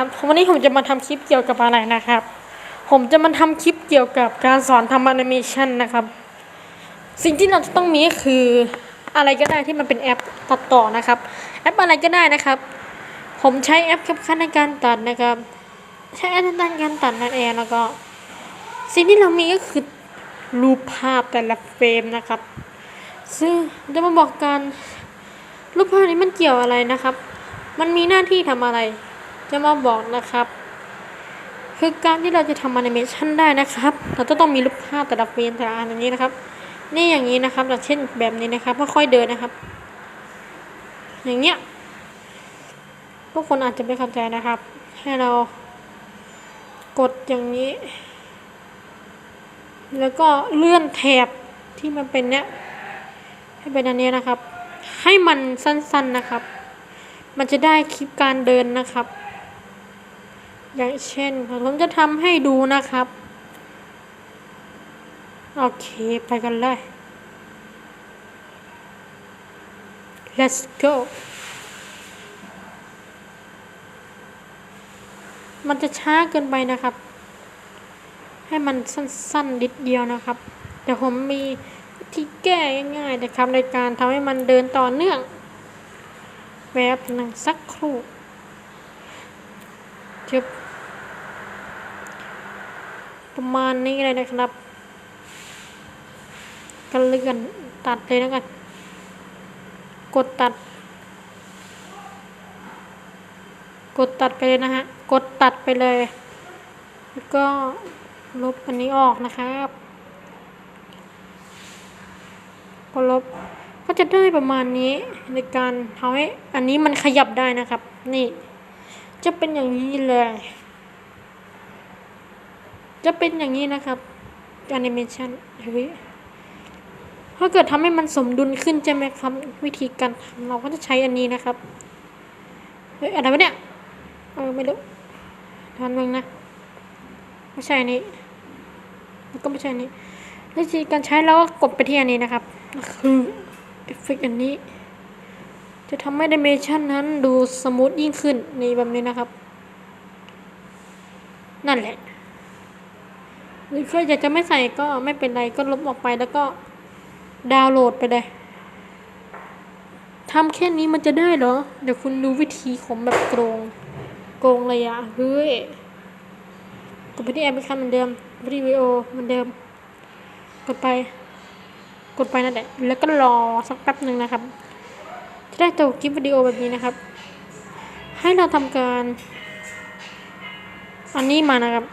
นะครับวันนี้ผมจะมาทำคลิปเกี่ยวกับอะไรนะครับ ผมจะมาทำคลิปเกี่ยวกับการสอนทำแอนิเมชันนะครับ สิ่งที่เราจะต้องมีคืออะไรก็ได้ที่มันเป็นแอปตัดต่อนะครับ แอปอะไรก็ได้นะครับ ผมใช้แอปแคปคัทในการตัดนะครับ ใช้แอปในการตัดนั่นเองแล้วก็ สิ่งที่เรามีก็คือรูปภาพแต่ละเฟรมนะครับ ซึ่งจะมาบอกกันรูปภาพนี้มันเกี่ยวอะไรนะครับ มันมีหน้าที่ทำอะไร จะมาบอกนะครับ คือการที่เราจะทำแอนิเมชันได้นะครับ เราจะต้องมีรูปภาพแต่ละเฟรมแต่ละอันอย่างนี้นะครับ นี่อย่างนี้นะครับอย่างเช่นแบบนี้นะครับค่อยๆเดินนะครับ อย่างเงี้ยพวกคนอาจจะไม่เข้าใจนะครับ ให้เรากดอย่างนี้ แล้วก็เลื่อนแถบที่มันเป็นเนี้ยให้เป็นอันเนี้ยนะครับ ให้มันสั้นๆนะครับ มันจะได้คลิปการเดินนะครับ อย่างเช่นผมจะทำให้ดูนะครับ โอเค ไปกันเลย let's go มันจะช้าเกินไปนะครับ ให้มันสั้นๆนิดเดียวนะครับ แต่ผมมีวิธีแก้ง่ายๆนะครับในการทำให้มันเดินต่อเนื่องแบบหนึ่งสักครู่จึบ ประมาณนี้เลยนะครับก็เลื่อนตัดเลยแล้วกัน กดตัด กดตัดไปเลยนะฮะ กดตัดไปเลย แล้วก็ลบอันนี้ออกนะครับพอลบ ก็จะได้ประมาณนี้ในการทำให้อันนี้มันขยับได้นะครับ นี่ จะเป็นอย่างนี้เลย จะเป็นอย่างนี้นะครับแอนิเมชันเฮ้ยถ้าเกิดทำให้มันสมดุลขึ้นใช่ไหมครับ วิธีการทำเราก็จะใช้อันนี้นะครับ เฮ้ยอะไรวะเนี่ยเออไม่รู้ทันมึงนะไม่ใช่อันนี้แล้วก็ไม่ใช่อันนี้วิธีการใช้เราก็กดไปที่อันนี้นะครับก็คือเอฟเฟกต์อันนี้ จะทำให้ a ดเมชันนั้นดูสมูทยิ่งขึ้นในแบบนี้นะครับ นั่นแหละ หรือใครอยากจะไม่ใส่ก็ไม่เป็นไรก็ลบออกไปแล้วก็ดาวน์โหลดไปเลยทำแค่นี้มันจะได้เหรอ เดี๋ยวคุณดูวิธีของแบบโกง โกงเลยอะเฮ้ยกดไปที่แอปพลิเคชันเหมือนเดิมวิดีโอเหมือนเดิม กดไป กดไปนั่นแหละ แล้วก็รอสักแป๊บหนึ่งนะครับ จะได้ตัวคลิปวิดีโอแบบนี้นะครับ ให้เราทำการ อันนี้มานะครับ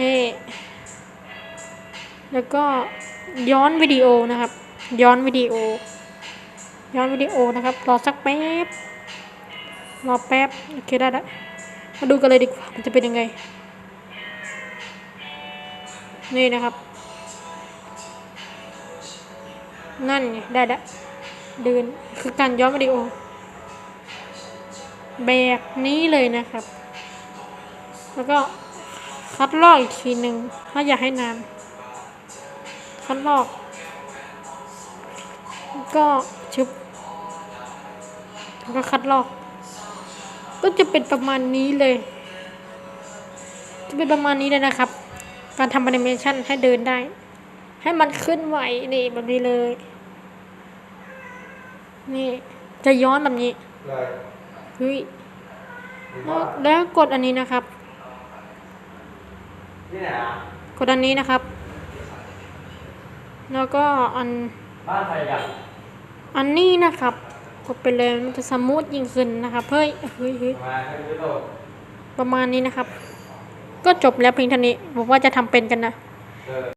นี่ แล้วก็ย้อนวิดีโอนะครับ ย้อนวิดีโอ ย้อนวิดีโอนะครับ รอสักแป๊บ รอแป๊บ โอเคได้แล้วมาดูกันเลยดีกว่า มันจะเป็นยังไง นี่นะครับ นั่นไงได้แล้วเดินคือการย้อนวิดีโอ แบบนี้เลยนะครับ แล้วก็คัดลอกอีกทีหนึ่งถ้าอยากให้นาน คัดลอกแล้วก็ชึบแล้วก็คัดลอก ก็จะเป็นประมาณนี้เลย จะเป็นประมาณนี้เลยนะครับ การทำแอนิเมชันให้เดินได้ ให้มันเคลื่อนไหวนี่แบบนี้เลย นี่จะย้อนแบบนี้เลยเฮ้ยแล้วแล้วกดอันนี้นะครับที่ไหนอะกดอันนี้นะครับ แล้วก็อันบ้านใครอะอันนี้นะครับ กดไปเลยมันจะสมูทยิ่งขึ้นนะครับเฮ้ยเฮ้ยเฮ้ยทำไมให้รู้ตัวประมาณนี้นะครับ ก็จบแล้วเพียงเท่านี้บอกว่าจะทำเป็นกันนะเออ